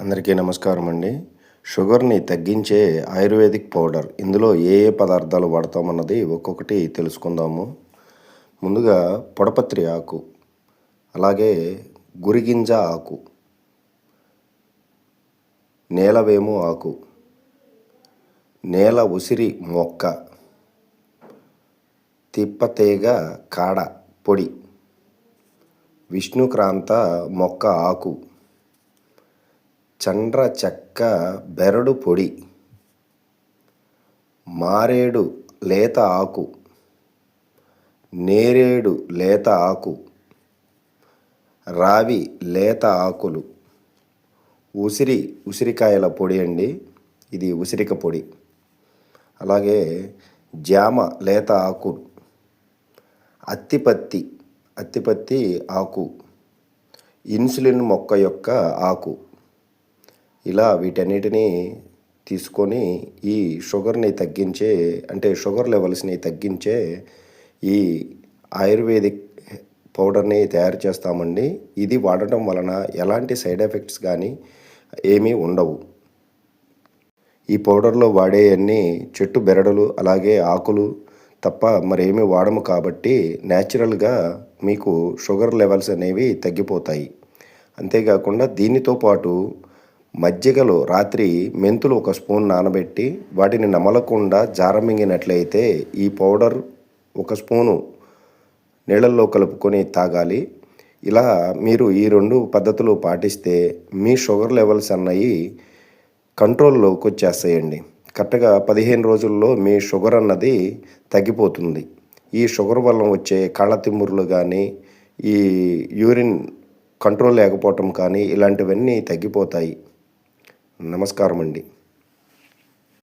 అందరికీ నమస్కారం అండి. షుగర్ని తగ్గించే ఆయుర్వేదిక్ పౌడర్. ఇందులో ఏ ఏ పదార్థాలు వాడతామన్నది ఒక్కొక్కటి తెలుసుకుందాము. ముందుగా పొడపత్రి ఆకు అలాగే గురిగింజ ఆకు నేలవేము ఆకు నేల ఉసిరి మొక్క తిప్పతీగ కాడ పొడి విష్ణుక్రాంత మొక్క ఆకు. చండ్ర చెక్క బెరడు పొడి మారేడు లేత ఆకు నేరేడు లేత ఆకు రావి లేత ఆకులు. ఉసిరి ఉసిరికాయల పొడి అండి. ఇది ఉసిరిక పొడి. అలాగే జామ లేత ఆకు అత్తిపత్తి అత్తిపత్తి ఆకు ఇన్సులిన్ మొక్క యొక్క ఆకు. ఇలా వీటన్నిటినీ తీసుకొని ఈ షుగర్ని తగ్గించే అంటే షుగర్ లెవెల్స్ని తగ్గించే ఈ ఆయుర్వేదిక్ పౌడర్ని తయారు చేస్తామండి. ఇది వాడటం వలన ఎలాంటి సైడ్ ఎఫెక్ట్స్ కానీ ఏమీ ఉండవు. ఈ పౌడర్లో వాడేవన్నీ చెట్టు బెరడులు అలాగే ఆకులు తప్ప మరేమీ వాడము కాబట్టి న్యాచురల్గా మీకు షుగర్ లెవెల్స్ అనేవి తగ్గిపోతాయి. అంతేకాకుండా దీనితో పాటు మజ్జిగలో రాత్రి మెంతులు ఒక స్పూన్ నానబెట్టి వాటిని నమలకుండా జారమింగినట్లయితే ఈ పౌడర్ ఒక స్పూను నీళ్ళల్లో కలుపుకొని తాగాలి. ఇలా మీరు ఈ రెండు పద్ధతులు పాటిస్తే మీ షుగర్ లెవెల్స్ అన్నవి కంట్రోల్లోకి వచ్చేస్తాయండి. కరెక్ట్గా పదిహేను రోజుల్లో మీ షుగర్ అన్నది తగ్గిపోతుంది. ఈ షుగర్ వల్ల వచ్చే కళ్ళ తిమ్మురులు కానీ ఈ యూరిన్ కంట్రోల్ లేకపోవటం కానీ ఇలాంటివన్నీ తగ్గిపోతాయి. నమస్కారం అండి